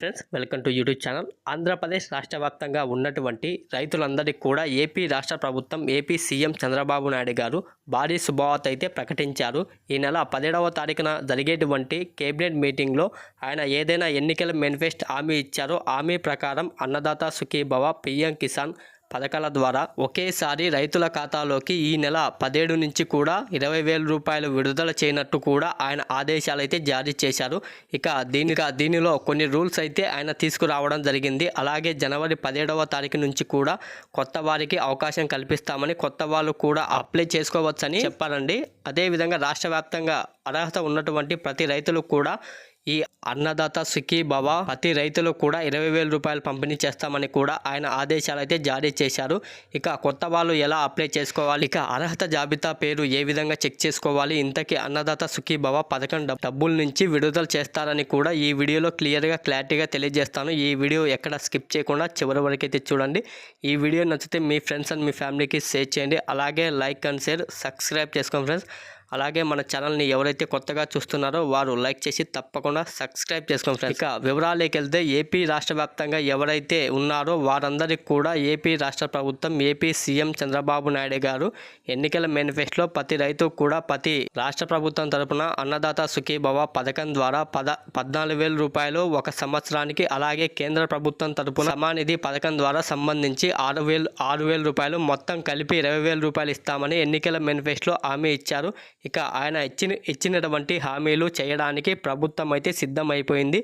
Friends welcome to YouTube channel Andhra Pradesh రాష్ట్ర వ్యాప్తంగా ఉన్నటువంటి రైతులందరికీ కూడా ఏపీ రాష్ట్ర ప్రభుత్వం ఏపీ సీఎం చంద్రబాబు నాయుడు గారు భారీ శుభవార్త అయితే ప్రకటించారు. ఈ నెల పదిహేడవ తారీఖున జరిగేటువంటి కేబినెట్ మీటింగ్లో ఆయన ఏదైనా ఎన్నికల మేనిఫెస్ట్ హామీ ఇచ్చారో హామీ ప్రకారం అన్నదాత సుఖీభవ పిఎం కిసాన్ పథకాల ద్వారా ఒకేసారి రైతుల ఖాతాలోకి ఈ నెల పదిహేడు నుంచి కూడా ఇరవై వేల రూపాయలు విడుదల చేయనట్టు కూడా ఆయన ఆదేశాలు అయితే జారీ చేశారు. ఇక దీని దీనిలో కొన్ని రూల్స్ అయితే ఆయన తీసుకురావడం జరిగింది. అలాగే జనవరి పదిహేడవ తారీఖు నుంచి కూడా కొత్త వారికి అవకాశం కల్పిస్తామని కొత్త వాళ్ళు కూడా అప్లై చేసుకోవచ్చని చెప్పారండి. అదేవిధంగా రాష్ట్ర వ్యాప్తంగా అర్హత ఉన్నటువంటి ప్రతి రైతులు కూడా ఈ అన్నదాత సుఖీ భవ ప్రతి రైతులు కూడా ఇరవై వేల రూపాయలు పంపిణీ చేస్తామని కూడా ఆయన ఆదేశాలు అయితే జారీ చేశారు. ఇక కొత్త వాళ్ళు ఎలా అప్లై చేసుకోవాలి? ఇక అర్హత జాబితా పేరు ఏ విధంగా చెక్ చేసుకోవాలి? ఇంతకీ అన్నదాత సుఖీ భవ పథకం డబ్బుల నుంచి విడుదల చేస్తారని కూడా ఈ వీడియోలో క్లియర్గా క్లారిటీగా తెలియజేస్తాను. ఈ వీడియో ఎక్కడ స్కిప్ చేయకుండా చివరి వరకు అయితే చూడండి. ఈ వీడియో నచ్చితే మీ ఫ్రెండ్స్ అండ్ మీ ఫ్యామిలీకి షేర్ చేయండి. అలాగే లైక్ అండ్ షేర్ సబ్స్క్రైబ్ చేసుకోండి ఫ్రెండ్స్. అలాగే మన ఛానల్ని ఎవరైతే కొత్తగా చూస్తున్నారో వారు లైక్ చేసి తప్పకుండా సబ్స్క్రైబ్ చేసుకోండి ఫ్రెండ్స్. ఇక వివరాలకి వెళ్తే ఏపీ రాష్ట్ర వ్యాప్తంగా ఎవరైతే ఉన్నారో వారందరికీ కూడా ఏపీ రాష్ట్ర ప్రభుత్వం ఏపీ సీఎం చంద్రబాబు నాయుడు గారు ఎన్నికల మేనిఫెస్టోలో ప్రతి రైతు కూడా ప్రతి రాష్ట్ర ప్రభుత్వం తరపున అన్నదాత సుఖీభవ పథకం ద్వారా పద పద్నాలుగు వేల రూపాయలు ఒక సంవత్సరానికి అలాగే కేంద్ర ప్రభుత్వం తరపున సమానిధి పథకం ద్వారా సంబంధించి ఆరు వేలు ఆరు వేల రూపాయలు మొత్తం కలిపి ఇరవై వేల రూపాయలు ఇస్తామని ఎన్నికల మేనిఫెస్టోలో హామీ ఇచ్చారు. ఇక ఆయన ఇచ్చిన ఇచ్చినటువంటి హామీలు చేయడానికి ప్రభుత్వం అయితే సిద్ధమైపోయింది.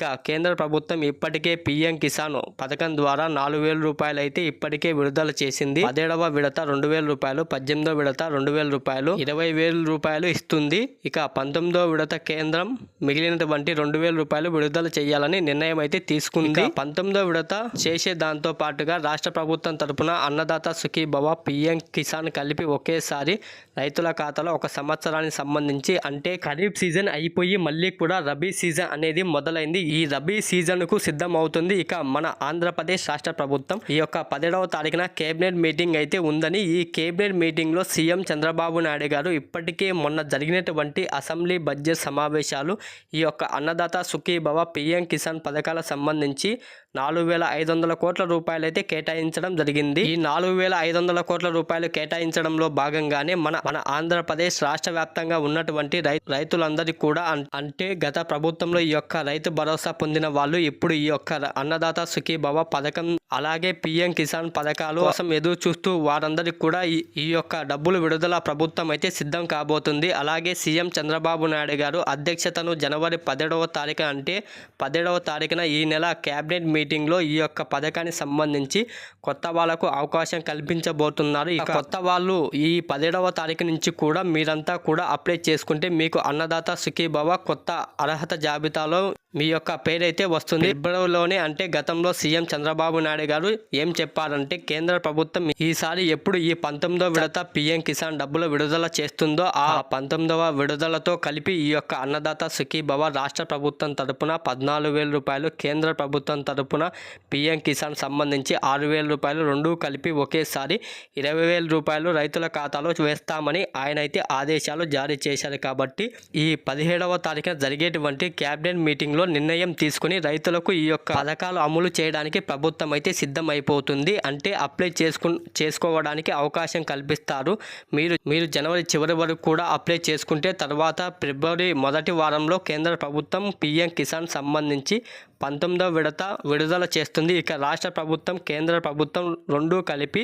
ఇక కేంద్ర ప్రభుత్వం ఇప్పటికే పిఎం కిసాన్ పథకం ద్వారా నాలుగు వేల రూపాయలు అయితే ఇప్పటికే విడుదల చేసింది. పదేడవ విడత రెండు వేల రూపాయలు పద్దెనిమిదవ విడత రెండు వేల రూపాయలు ఇరవై వేల రూపాయలు ఇస్తుంది. ఇక పంతొమ్మిదవ విడత కేంద్రం మిగిలినటువంటి రెండు వేల రూపాయలు విడుదల చేయాలని నిర్ణయం అయితే తీసుకుంది. పంతొమ్మిదవ విడత చేసే దాంతో పాటుగా రాష్ట్ర ప్రభుత్వం తరపున అన్నదాత సుఖీ భవ పిఎం కిసాన్ కలిపి ఒకేసారి రైతుల ఖాతాలో ఒక సంవత్సరానికి సంబంధించి అంటే ఖరీఫ్ సీజన్ అయిపోయి మళ్ళీ కూడా రబీ సీజన్ అనేది మొదలైంది. ఈ రబీ సీజన్కు సిద్ధం అవుతుంది ఇక మన ఆంధ్రప్రదేశ్ రాష్ట్ర ప్రభుత్వం ఈ యొక్క పదిహేడవ తారీఖున కేబినెట్ మీటింగ్ అయితే ఉందని ఈ కేబినెట్ మీటింగ్లో సీఎం చంద్రబాబు నాయుడు గారు ఇప్పటికే మొన్న జరిగినటువంటి అసెంబ్లీ బడ్జెట్ సమావేశాలు ఈ యొక్క అన్నదాత సుఖీభవ పిఎం కిసాన్ పథకాల సంబంధించి నాలుగు వేల ఐదు వందల కోట్ల రూపాయలు అయితే కేటాయించడం జరిగింది. ఈ నాలుగు వేల ఐదు వందల కోట్ల రూపాయలు కేటాయించడంలో భాగంగానే మన మన ఆంధ్రప్రదేశ్ రాష్ట్ర వ్యాప్తంగా ఉన్నటువంటి రై రైతులందరికీ కూడా అంటే గత ప్రభుత్వంలో ఈ యొక్క రైతు భరోసా పొందిన వాళ్ళు ఇప్పుడు ఈ యొక్క అన్నదాత సుఖీభవ పథకం అలాగే పీఎం కిసాన్ పథకాలు కోసం ఎదురు చూస్తూ వారందరికీ కూడా ఈ ఈ యొక్క డబ్బులు విడుదల ప్రభుత్వం అయితే సిద్ధం కాబోతుంది. అలాగే సీఎం చంద్రబాబు నాయుడు గారు అధ్యక్షతను జనవరి పదిహేడవ తారీఖు అంటే పదిహేడవ తారీఖున ఈ నెల క్యాబినెట్ మీటింగ్లో ఈ యొక్క పథకానికి సంబంధించి కొత్త వాళ్ళకు అవకాశం కల్పించబోతున్నారు. ఇక కొత్త వాళ్ళు ఈ పదిహేడవ తారీఖు నుంచి కూడా మీరంతా కూడా అప్లై చేసుకుంటే మీకు అన్నదాత సుఖీభవ కొత్త అర్హత జాబితాలో మీ యొక్క పేరైతే వస్తుంది. ఫిబ్రవరిలోనే అంటే గతంలో సీఎం చంద్రబాబు నాయుడు గారు ఏం చెప్పారంటే కేంద్ర ప్రభుత్వం ఈసారి ఎప్పుడు ఈ పంతొమ్మిదో విడత పిఎం కిసాన్ డబ్బులు విడుదల చేస్తుందో ఆ పంతొమ్మిదవ విడుదలతో కలిపి ఈ యొక్క అన్నదాత సుఖీభవ రాష్ట్ర ప్రభుత్వం తరపున పద్నాలుగు వేల రూపాయలు కేంద్ర ప్రభుత్వం తరపున పిఎం కిసాన్ సంబంధించి ఆరు వేల రూపాయలు రెండూ కలిపి ఒకేసారి ఇరవై వేల రూపాయలు రైతుల ఖాతాలో వేస్తామని ఆయన అయితే ఆదేశాలు జారీ చేశారు. కాబట్టి ఈ పదిహేడవ తారీఖున జరిగేటువంటి క్యాబినెట్ మీటింగ్లో నిర్ణయం తీసుకుని రైతులకు ఈ యొక్క పథకాలు అమలు చేయడానికి ప్రభుత్వం అయితే సిద్ధమైపోతుంది. అంటే అప్లై చేసుకు చేసుకోవడానికి అవకాశం కల్పిస్తారు. మీరు మీరు జనవరి చివరి వరకు కూడా అప్లై చేసుకుంటే తర్వాత ఫిబ్రవరి మొదటి వారంలో కేంద్ర ప్రభుత్వం పిఎం కిసాన్ సంబంధించి పంతొమ్మిదవ విడత విడుదల చేస్తుంది. ఇక రాష్ట్ర ప్రభుత్వం కేంద్ర ప్రభుత్వం రెండూ కలిపి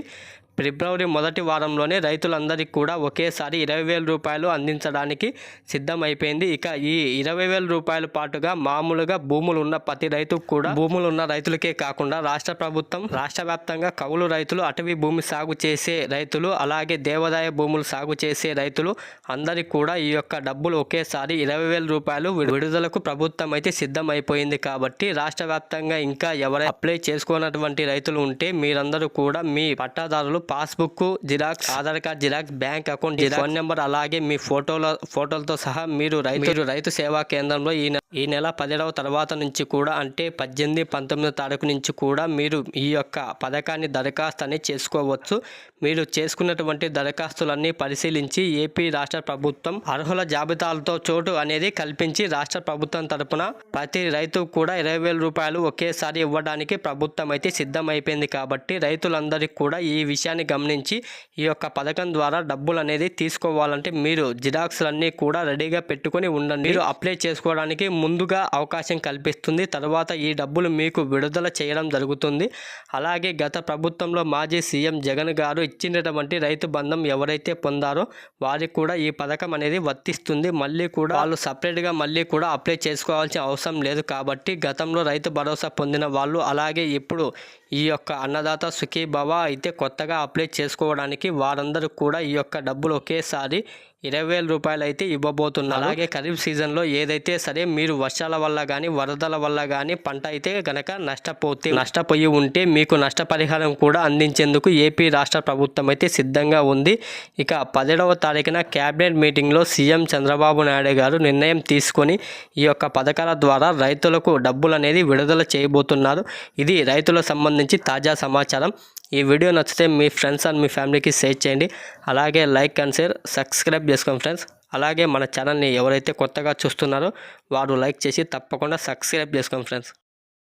ఫిబ్రవరి మొదటి వారంలోనే రైతులందరికీ కూడా ఒకేసారి ఇరవై వేల రూపాయలు అందించడానికి సిద్ధమైపోయింది. ఇక ఈ ఇరవై వేల రూపాయల పాటుగా మామూలుగా భూములు ఉన్న ప్రతి రైతుకు కూడా భూములు ఉన్న రైతులకే కాకుండా రాష్ట్ర ప్రభుత్వం రాష్ట్ర వ్యాప్తంగా కౌలు రైతులు అటవీ భూమి సాగు చేసే రైతులు అలాగే దేవాదాయ భూములు సాగు చేసే రైతులు అందరికీ కూడా ఈ యొక్క డబ్బులు ఒకేసారి ఇరవై వేల రూపాయలు విడుదలకు ప్రభుత్వం అయితే సిద్ధమైపోయింది కాబట్టి రాష్ట్ర వ్యాప్తంగా ఇంకా ఎవరైనా అప్లై చేసుకున్నటువంటి రైతులు ఉంటే మీరందరూ కూడా మీ పట్టాదారులు passbook xerox Aadhaar card xerox bank account phone number అలాగే మీ ఫోటోల ఫోటోలతో సహా మీరు రైతు మీరు రైతు సేవా కేంద్రంలో ఈ ఈ నెల పదిహేడవ తర్వాత నుంచి కూడా అంటే పద్దెనిమిది పంతొమ్మిది తారీఖు నుంచి కూడా మీరు ఈ యొక్క పథకాన్ని దరఖాస్తు అని చేసుకోవచ్చు. మీరు చేసుకున్నటువంటి దరఖాస్తులన్నీ పరిశీలించి ఏపీ రాష్ట్ర ప్రభుత్వం అర్హుల జాబితాలతో చోటు అనేది కల్పించి రాష్ట్ర ప్రభుత్వం తరపున ప్రతి రైతు కూడా ఇరవై వేల రూపాయలు ఒకేసారి ఇవ్వడానికి ప్రభుత్వం అయితే సిద్ధమైపోయింది కాబట్టి రైతులందరికీ కూడా ఈ విషయాన్ని గమనించి ఈ యొక్క పథకం ద్వారా డబ్బులు అనేది తీసుకోవాలంటే మీరు జిరాక్స్లన్నీ కూడా రెడీగా పెట్టుకొని ఉండండి. మీరు అప్లై చేసుకోవడానికి ముందుగా అవకాశం కల్పిస్తుంది. తర్వాత ఈ డబ్బులు మీకు విడుదల చేయడం జరుగుతుంది. అలాగే గత ప్రభుత్వంలో మాజీ సీఎం జగన్ గారు ఇచ్చినటువంటి రైతు బంధం ఎవరైతే పొందారో వారికి కూడా ఈ పథకం అనేది వర్తిస్తుంది. మళ్ళీ కూడా వాళ్ళు సపరేట్గా మళ్ళీ కూడా అప్లై చేసుకోవాల్సిన అవసరం లేదు కాబట్టి గతంలో రైతు భరోసా పొందిన వాళ్ళు అలాగే ఇప్పుడు ఈ యొక్క అన్నదాత సుఖీభవ అయితే కొత్తగా అప్లై చేసుకోవడానికి వారందరూ కూడా ఈ యొక్క డబ్బులు ఒకేసారి ఇరవై వేల రూపాయలు అయితే ఇవ్వబోతున్నారు అలాగే ఖరీఫ్ సీజన్లో ఏదైతే సరే మీరు వర్షాల వల్ల కానీ వరదల వల్ల కానీ పంట అయితే గనక నష్టపోతే నష్టపోయి ఉంటే మీకు నష్టపరిహారం కూడా అందించేందుకు ఏపీ రాష్ట్ర ప్రభుత్వం అయితే సిద్ధంగా ఉంది. ఇక పదిహేడవ తారీఖున క్యాబినెట్ మీటింగ్లో సీఎం చంద్రబాబు నాయుడు గారు నిర్ణయం తీసుకొని ఈ యొక్క పథకాల ద్వారా రైతులకు డబ్బులు అనేది విడుదల చేయబోతున్నారు. ఇది రైతులకు సంబంధించి తాజా సమాచారం. ఈ వీడియో నచ్చితే మీ ఫ్రెండ్స్ అండ్ మీ ఫ్యామిలీకి షేర్ చేయండి. అలాగే లైక్ అండ్ షేర్ సబ్స్క్రైబ్ చేసుకోండి ఫ్రెండ్స్. అలాగే మన ఛానల్ని ఎవరైతే కొత్తగా చూస్తున్నారో వారు లైక్ చేసి తప్పకుండా సబ్స్క్రైబ్ చేసుకోండి ఫ్రెండ్స్.